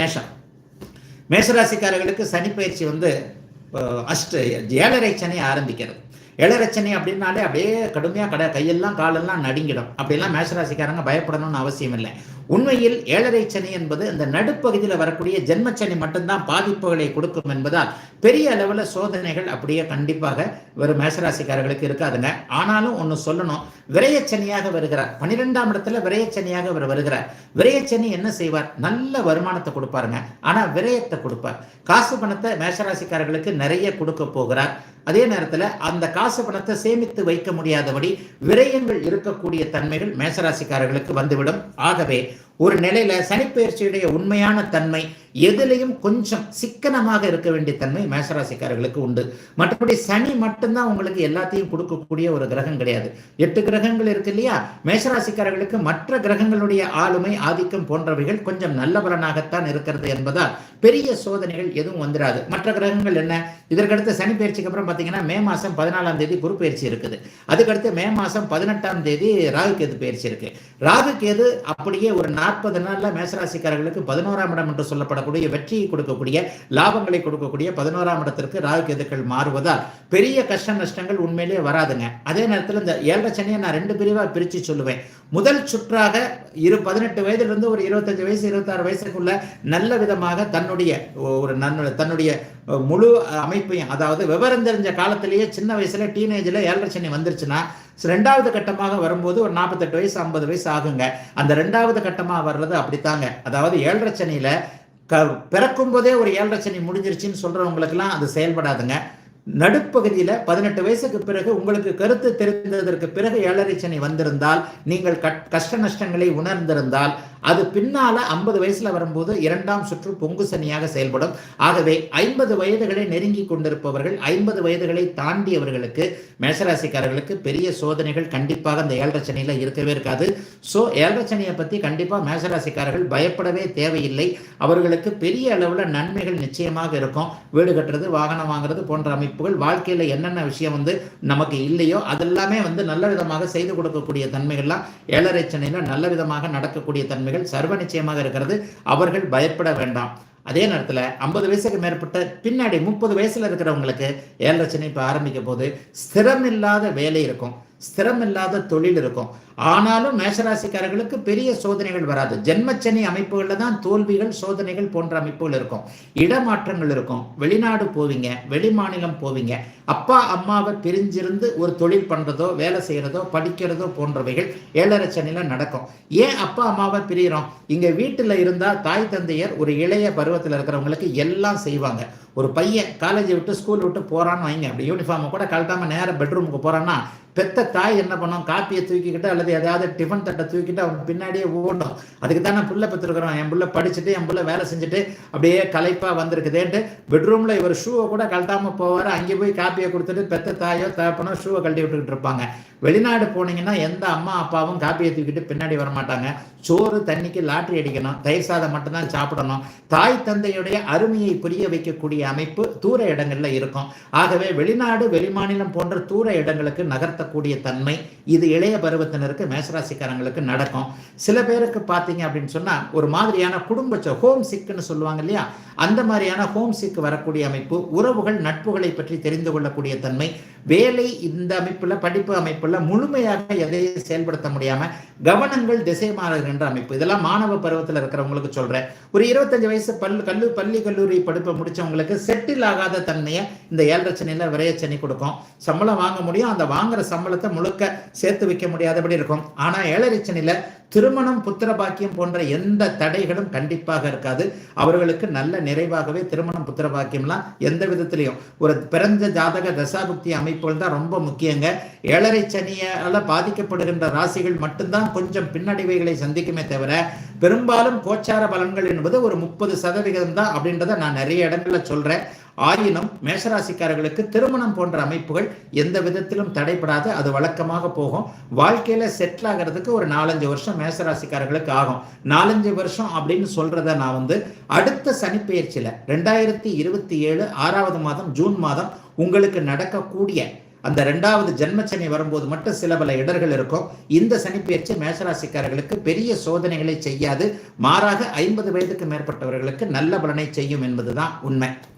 மேஷம். மேஷராசிக்காரர்களுக்கு சனி பயிற்சி வந்து அஷ்ட ஏழரை சனி ஆரம்பிக்கிறது. ஏழரை சனி அப்படின்னாலே அப்படியே கடுமையாக கடை கையெல்லாம் காலெல்லாம் நடுங்கிடும். அப்படிலாம் மேஷராசிக்காரங்க பயப்படணும்னு அவசியம் இல்லை உண்மையில் ஏழரை சனி என்பது இந்த நடுப்பகுதியில் வரக்கூடிய ஜென்மச்சனி மட்டும்தான் பாதிப்புகளை கொடுக்கும் என்பதால் பெரிய அளவில் சோதனைகள் அப்படியே கண்டிப்பாக வெறும் மேசராசிக்காரர்களுக்கு இருக்காதுங்க. ஆனாலும் ஒன்று சொல்லணும். விரயச்சனியாக வருகிறார். பன்னிரெண்டாம் இடத்துல விரயச்சனியாக அவர் வருகிறார். விரயச்சனி என்ன செய்வார்? நல்ல வருமானத்தை கொடுப்பாருங்க. ஆனால் விரயத்தை கொடுப்பார். காசு பணத்தை மேசராசிக்காரர்களுக்கு நிறைய கொடுக்க போகிறார். அதே நேரத்தில் அந்த காசு பணத்தை சேமித்து வைக்க முடியாதபடி விரயங்கள் இருக்கக்கூடிய தன்மைகள் மேசராசிக்காரர்களுக்கு வந்துவிடும். ஆகவே que ஒரு நிலையில சனிப்பெயர்ச்சியுடைய உண்மையான தன்மை எதுலையும் கொஞ்சம் சிக்கனமாக இருக்க வேண்டிய தன்மை மேசராசிக்காரர்களுக்கு உண்டு. மற்றபடி சனி மட்டும்தான் உங்களுக்கு எல்லாத்தையும் கொடுக்கக்கூடிய ஒரு கிரகம் கிடையாது. எட்டு கிரகங்கள் இருக்கு இல்லையா? மேசராசிக்காரர்களுக்கு மற்ற கிரகங்களுடைய ஆளுமை ஆதிக்கம் போன்றவைகள் கொஞ்சம் நல்ல பலனாகத்தான் இருக்கிறது என்பதால் பெரிய சோதனைகள் எதுவும் வந்துடாது மற்ற கிரகங்கள் என்ன? இதற்கடுத்து சனி பயிற்சிக்கு அப்புறம் பார்த்தீங்கன்னா மே மாதம் பதினாலாம் தேதி குரு பயிற்சி இருக்குது. அதுக்கடுத்து மே மாதம் பதினெட்டாம் தேதி ராகு கேது பயிற்சி இருக்கு. ராகு கேது அப்படியே ஒரு நாள் நாற்பது நாளில் மேசராசிக்காரர்களுக்கு பதினோராம் இடம் என்று சொல்லப்படக்கூடிய வெற்றியை கொடுக்கக்கூடிய லாபங்களை கொடுக்கக்கூடிய பதினோராம் இடத்திற்கு ராகு கேதுக்கள் மாறுவதால் பெரிய கஷ்ட நஷ்டங்கள் உண்மையிலேயே வராதுங்க. அதே நேரத்தில் இந்த ஏழரை சனியை நான் ரெண்டு பிரிவாக பிரித்து சொல்லுவேன். முதல் சுற்றாக இரு பதினெட்டு வயதிலிருந்து ஒரு இருபத்தஞ்சு வயசு இருபத்தாறு வயசுக்குள்ள நல்ல விதமாக தன்னுடைய ஒரு நன்னு தன்னுடைய முழு அமைப்பையும் அதாவது விவரம் தெரிஞ்ச காலத்திலேயே சின்ன வயசுல டீனேஜில் ஏழரை சனி வந்துருச்சுன்னா ரெண்டாவது கட்டமாக வரும்போது ஒரு நாற்பத்தெட்டு வயசு ஐம்பது வயசு ஆகுங்க. அந்த ரெண்டாவது கட்டமாக வர்றது அப்படித்தாங்க. அதாவது ஏழரை சனியில் க பிறக்கும் போதே ஒரு ஏழரை சனி முடிஞ்சிருச்சுன்னு சொல்கிறவங்களுக்கெல்லாம் அது செயல்படாதுங்க. நடுப்பகுதியில் பதினெட்டு வயசுக்கு பிறகு உங்களுக்கு கருத்து தெரிந்ததற்கு பிறகு ஏழரை சனி வந்திருந்தால் நீங்கள் கட்- கஷ்ட நஷ்டங்களை உணர்ந்திருந்தால் அது பின்னால ஐம்பது வயசுல வரும்போது இரண்டாம் சுற்று பொங்கு சனியாக செயல்படும். ஆகவே ஐம்பது வயதுகளை நெருங்கி கொண்டிருப்பவர்கள் ஐம்பது வயதுகளை தாண்டியவர்களுக்கு மேஷராசிக்காரர்களுக்கு பெரிய சோதனைகள் கண்டிப்பாக அந்த ஏழரை சனியில இருக்கவே இருக்காது. ஸோ ஏழரை சனியை பத்தி கண்டிப்பா மேஷராசிக்காரர்கள் பயப்படவே தேவையில்லை. அவர்களுக்கு பெரிய அளவுல நன்மைகள் நிச்சயமாக இருக்கும். வீடு கட்டுறது வாகனம் வாங்குறது போன்ற அமைப்புகள் வாழ்க்கையில என்னென்ன விஷயம் வந்து நமக்கு இல்லையோ அதெல்லாமே வந்து நல்ல விதமாக செய்து கொடுக்கக்கூடிய தன்மைகள்லாம் ஏழரை நல்ல விதமாக நடக்கக்கூடிய தன்மைகள் சர்வ நிச்சயமாக இருக்கிறது. அவர்கள் பயப்பட வேண்டாம். அதே நேரத்தில் ஐம்பது வயசுக்கு மேற்பட்ட பின்னாடி முப்பது வயசுல இருக்கிறவங்களுக்கு ஏழரை சனி இப்போ ஆரம்பிக்கும் போது ஸ்திரமில்லாத வேலை இருக்கும். ஸ்திரமில்லாத தொழில் இருக்கும். ஆனாலும் மேஷராசிக்காரர்களுக்கு பெரிய சோதனைகள் வராது. ஜென்மச்சனி அமைப்புகளில் தான் தோல்விகள் சோதனைகள் போன்ற அமைப்புகள் இருக்கும். இடமாற்றங்கள் இருக்கும். வெளிநாடு போவீங்க வெளி மாநிலம் போவீங்க. அப்பா அம்மாவை பிரிஞ்சிருந்து ஒரு தொழில் பண்ணுறதோ வேலை செய்யறதோ படிக்கிறதோ போன்றவைகள் ஏழரை சனியில் நடக்கும். ஏன் அப்பா அம்மாவை பிரியிறோம்? இங்கே வீட்டில் இருந்தால் தாய் தந்தையர் ஒரு இளைய பருவத்தில் இருக்கிறவங்களுக்கு எல்லாம் செய்வாங்க. ஒரு பையன் காலேஜை விட்டு ஸ்கூல் விட்டு போகிறான்னு வைங்க. அப்படி யூனிஃபார்மை கூட கழட்டாம நேராக பெட்ரூமுக்கு போகிறான்னா பெத்த தாய் என்ன பண்ணும்? காப்பியை தூக்கிக்கிட்டு அல்லது ஏதாவது டிஃபன் தட்டை தூக்கிட்டு அவன் பின்னாடியே ஓடும் அதுக்கு தான் நான் புள்ள பெற்றுருக்குறோம். என் புள்ள படிச்சுட்டு என் புள்ள வேலை செஞ்சுட்டு அப்படியே களைப்பா வந்திருக்குதேன்ட்டு பெட்ரூம்ல இவர் ஷூவை கூட கழட்டாம போவார். அங்கே போய் காப்பியை கொடுத்துட்டு பெத்த தாயோ தகப்பனோ ஷூவை கழட்டி விட்டுக்கிட்டு இருப்பாங்க. வெளிநாடு போனீங்கன்னா எந்த அம்மா அப்பாவும் காப்பியை தூக்கிட்டு பின்னாடி வர மாட்டாங்க. சோறு தண்ணிக்கு லாட்ரி அடிக்கணும். தயிர் சாதம் மட்டும்தான் சாப்பிடணும். தாய் தந்தையுடைய அருமையை புரிய வைக்கக்கூடிய அமைப்பு தூர இடங்கள்ல இருக்கும். ஆகவே வெளிநாடு வெளிமாநிலம் போன்ற தூர இடங்களுக்கு நகர்த்தக்கூடிய தன்மை இது இளைய பருவத்தினருக்கு மேசராசிக்காரங்களுக்கு நடக்கும். சில பேருக்கு பார்த்தீங்க அப்படின்னு சொன்னால் ஒரு மாதிரியான குடும்ப ஹோம் சிக்குன்னு சொல்லுவாங்க இல்லையா? அந்த மாதிரியான ஹோம் சிக் வரக்கூடிய அமைப்பு உறவுகள் நட்புகளை பற்றி தெரிந்து கொள்ளக்கூடிய தன்மை வேலை இந்த அமைப்பில் படிப்பு அமைப்பில் முழுமையாக எதையும் செயல்படுத்த முடியாம கவனங்கள் திசை மாறுகின்ற அமைப்பு. இதெல்லாம் மாணவ பருவத்தில் இருக்கிறவங்களுக்கு சொல்றேன். ஒரு இருபத்தஞ்சு வயசு பல் கல்லு பள்ளி கல்லூரி படிப்பை முடிச்சவங்களுக்கு செட்டில் ஆகாத தன்மையை இந்த ஏழரை சனியில் விரையச்சனி கொடுக்கும். சம்பளம் வாங்க முடியும் அந்த வாங்குற சம்பளத்தை முழுக்க சேர்த்து வைக்க முடியாதபடி இருக்கும். ஆனா ஏழரை திருமணம் புத்திர பாக்கியம் போன்ற எந்த தடைகளும் கண்டிப்பாக இருக்காது. அவர்களுக்கு நல்ல நிறைவாகவே திருமணம் புத்திர பாக்கியம்லாம் எந்த விதத்திலையும். ஒரு பிறந்த ஜாதக தசாபுக்தி அமைப்புகள் தான் ரொம்ப முக்கியங்க. ஏழரை சனியால பாதிக்கப்படுகின்ற ராசிகள் மட்டும்தான் கொஞ்சம் பின்னடைவைகளை சந்திக்குமே தவிர பெரும்பாலும் கோச்சார பலன்கள் என்பது ஒரு முப்பது சதவிகிதம் தான் அப்படின்றத நான் நிறைய இடங்கள்ல சொல்றேன். ஆயினும் மேஷராசிக்காரர்களுக்கு திருமணம் போன்ற அமைப்புகள் எந்த விதத்திலும் தடைப்படாது அது வழக்கமாக போகும். வாழ்க்கையில செட்டில் ஆகிறதுக்கு ஒரு நாலஞ்சு வருஷம் மேஷராசிக்காரர்களுக்கு ஆகும். நாலஞ்சு வருஷம் அப்படின்னு சொல்றத நான் வந்து அடுத்த சனிப்பெயர்ச்சியில ரெண்டாயிரத்தி இருபத்தி ஏழு ஆறாவது மாதம் ஜூன் மாதம் உங்களுக்கு நடக்கக்கூடிய அந்த ரெண்டாவது ஜென்மச்சனி வரும்போது மட்டும் சில பல இடர்கள் இருக்கும். இந்த சனிப்பெயர்ச்சி மேஷராசிக்காரர்களுக்கு பெரிய சோதனைகளை செய்யாது. மாறாக ஐம்பது வயதுக்கு மேற்பட்டவர்களுக்கு நல்ல பலனை செய்யும் என்பதுதான் உண்மை.